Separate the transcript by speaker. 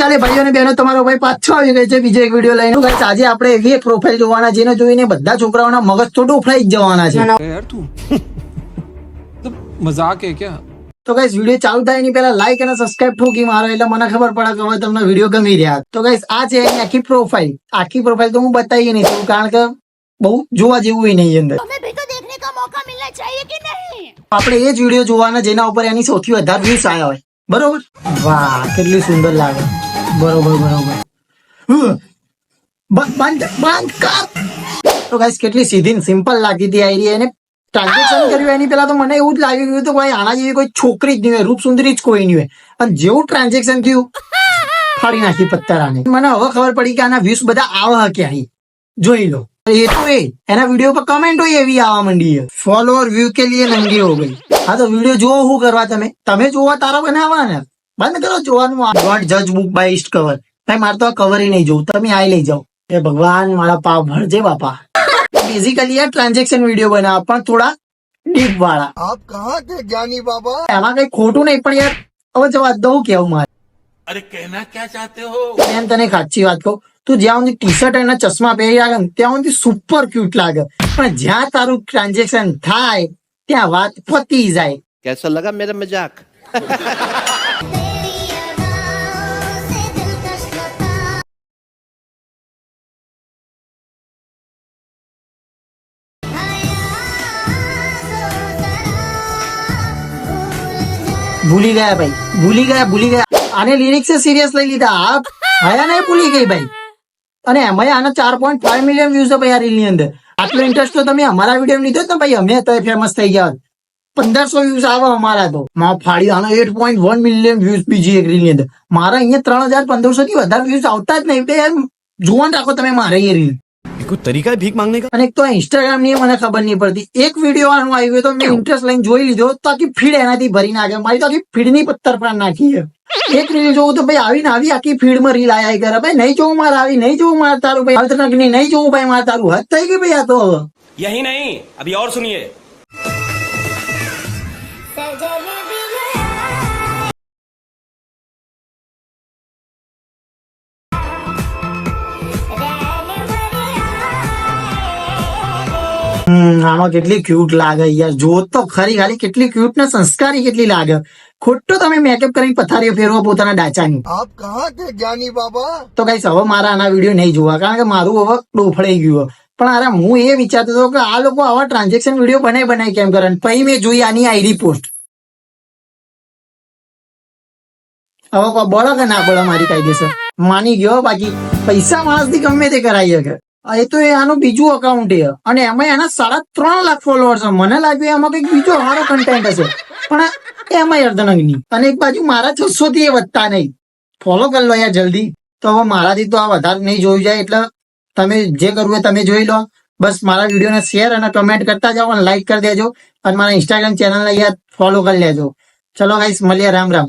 Speaker 1: ચાલે ભાઈઓ અને બહેનો તમારો ભાઈ પાછો આવી ગયો છે બીજો એક વીડિયો લઈને. ગાઈસ આજે આપણે એવી એક પ્રોફાઇલ જોવાના જેને જોઈને બધા છોકરાઓના મગજ થોડું ઉફળાઈ જ જવાના છે.
Speaker 2: યાર તું. મજાક હે ક્યા?
Speaker 1: તો ગાઈસ વીડિયો ચાલુ થાય એની પહેલા લાઈક અને સબસ્ક્રાઇબ ઠોકી મારો એટલે મને ખબર પડે કે હવે તમને વીડિયો ગમી રહ્યા. તો ગાઈસ આ છે એની આખી પ્રોફાઇલ આખી પ્રોફાઇલ તો હું બતાવી નહીં છું કારણ કે બહુ જોવા જેવું નહીં અંદર. આપણે એ જ વીડિયો જોવાના જેના ઉપર એની સૌથી વધારે વ્યૂઝ આવ્યા હોય. બરોબર? વાહ કેટલી સુંદર લાગે. બરોબર બરોબર. બંધ બંધ કર. તો ગાઈસ કેટલી સીધી સિમ્પલ લાગી હતી આઈરી એને. ટ્રાન્ઝેક્શન કર્યું એની પહેલા તો મને એવું જ લાગ્યું ગયું ભાઈ આના જેવી કોઈ છોકરી જ નહીં હોય રૂપસુંદરી જ કોઈ નહીં હોય. અને જેવું ટ્રાન્ઝેક્શન થયું ફાડી નાખી પત્તરાને. મને હવે ખબર પડી કે આના વ્યૂઝ બધા આવે કે અહીં. જોઈ લો. એ તો એ એના વીડિયો પર કમેન્ટ હોય એવી આવવા માંડી છે ફોલોઅર વ્યૂ કે લીએ નંગી હો ગઈ. હા તો વીડિયો જોવો શું કરવા તમે. તમે જોવા તારા બનાવવાના બંધ કરો જોવાનું ગોડ જજ બુક બાય ઇસ્ટ કવર ભાઈ મારે તો આ કવર નહીં જોવું. તમે આ લઈ જાઓ. એ ભગવાન મારા પાપ ભરજે બાપા. બેઝિકલી આ ટ્રાન્ઝેક્શન વીડિયો બનાવ પણ થોડા ડીપ વાળા.
Speaker 3: આપ કહા કે જ્ઞાની બાબા?
Speaker 1: એમાં કઈ ખોટું નહીં પણ યાર હવે જવા દઉં કેવું મારે?
Speaker 4: અરે કહેના ક્યાં ચાહતે હો?
Speaker 1: એમ તને સાચી વાત કહું. તું જ્યાં સુધી ટી શર્ટ અને ચશ્મા પહેરી લાગે ત્યાં સુધી સુપર ક્યુટ લાગે. પણ જ્યાં તારું ટ્રાન્ઝેક્શન થાય ત્યાં વાત પતી જાય.
Speaker 4: કેસો લગા મેરા મજાક?
Speaker 1: ભૂલી ગયા ભાઈ, ભૂલી ગયા ભૂલી ગયા. આને લિરિક્સ સિરિયસ લઈ લીધા. આ નહીં ભૂલી ગઈ ભાઈ. અને એમાં આના ચાર પોઈન્ટ ફાઈવ મિલિયન વ્યૂઝ ભાઈ આ રીલની અંદર. આટલો ઇન્ટરેસ્ટ તો તમે અમારા વીડિયો લીધો ને ભાઈ. અમે તો ફેમસ થઈ ગયા. પંદરસો વ્યૂઝ આવે અમારા તો. માં ફાડી આનો eight point one million views બીજી એક રીલની અંદર. મારા અહીંયા ત્રણ હજાર પંદરસો થી વધારે વ્યૂઝ આવતા જ નહીં. એટલે જોવાનું રાખો તમે મારે એ રીલ
Speaker 5: कोई तरीका है भीख मांगने का
Speaker 1: અને એક તો ઇન્સ્ટાગ્રામ ની મને ખબર નહીં પડતી એક વિડીયો આનું આવ્યું તો મેં ઇન્ટરેસ્ટ લઈને જોઈ લીધો તો આખી ફીડ એનાથી ભરી નાખે મારી તો આખી ફીડ ની પત્તર પર નાખી છે એક રીલ જોવું તો ભાઈ આવીને આવી આખી ફીડ માં રીલ આયા કરે ભાઈ નહીં જોવું મારે આવી નહીં જોવું મારે તારું ભાઈ હવે તો નહીં નહીં જોવું ભાઈ મારે તારું હદ થઈ ગઈ ભાઈ આ તો હવે
Speaker 6: यही नहीं अभी और
Speaker 1: આમાં કેટલી ક્યુટ લાગે યાર. જો તો ખરી ખાલી કેટલી ક્યુટ ને સંસ્કારી કેટલી લાગે. ખોટો તમે મેકઅપ કરીને પથારીઓ ફેરવો પોતાના ડાચાની.
Speaker 3: આપ કહા કે જ્ઞાની બાબા?
Speaker 1: તો કઈ હવે મારા આના વીડિયો નહીં જોવા કારણ કે મારું હવે ડોફળાઈ ગયું પણ અરે હું એ વિચારતો હતો કે આ લોકો આવા ટ્રાન્ઝેક્શન વીડિયો બનાવી બનાવી કેમ કરે? પછી મેં જોઈ આની આઈડી પોસ્ટ હવે કોઈ બળો કે ના બળો મારી કાઈ દેશે માની ગયો બાકી. પૈસા માણસથી ગમે તે કરાવી શકે. એ તો એ આનું બીજું અકાઉન્ટ છે. અને એમાં એના સાડા ત્રણ લાખ ફોલોઅર્સ છે. મને લાગ્યું એમાં કંઈક બીજો સારો કન્ટેન્ટ હશે. પણ એમાં અર્ધનંગની. અને એક બાજુ મારા છસો થી એ વધતા નહીં. ફોલો કરી લો યાર જલ્દી. તો હવે મારાથી તો આ વધારે નહીં જોયું જાય એટલે તમે જે કરવું હોય તમે જોઈ લો. બસ મારા વિડીયોને શેર અને કમેન્ટ કરતા જાઓ અને લાઈક કરી દેજો. અને મારા ઇન્સ્ટાગ્રામ ચેનલને યાર ફોલો કરી લેજો. ચલો ગાઈસ મળીએ. રામ રામ.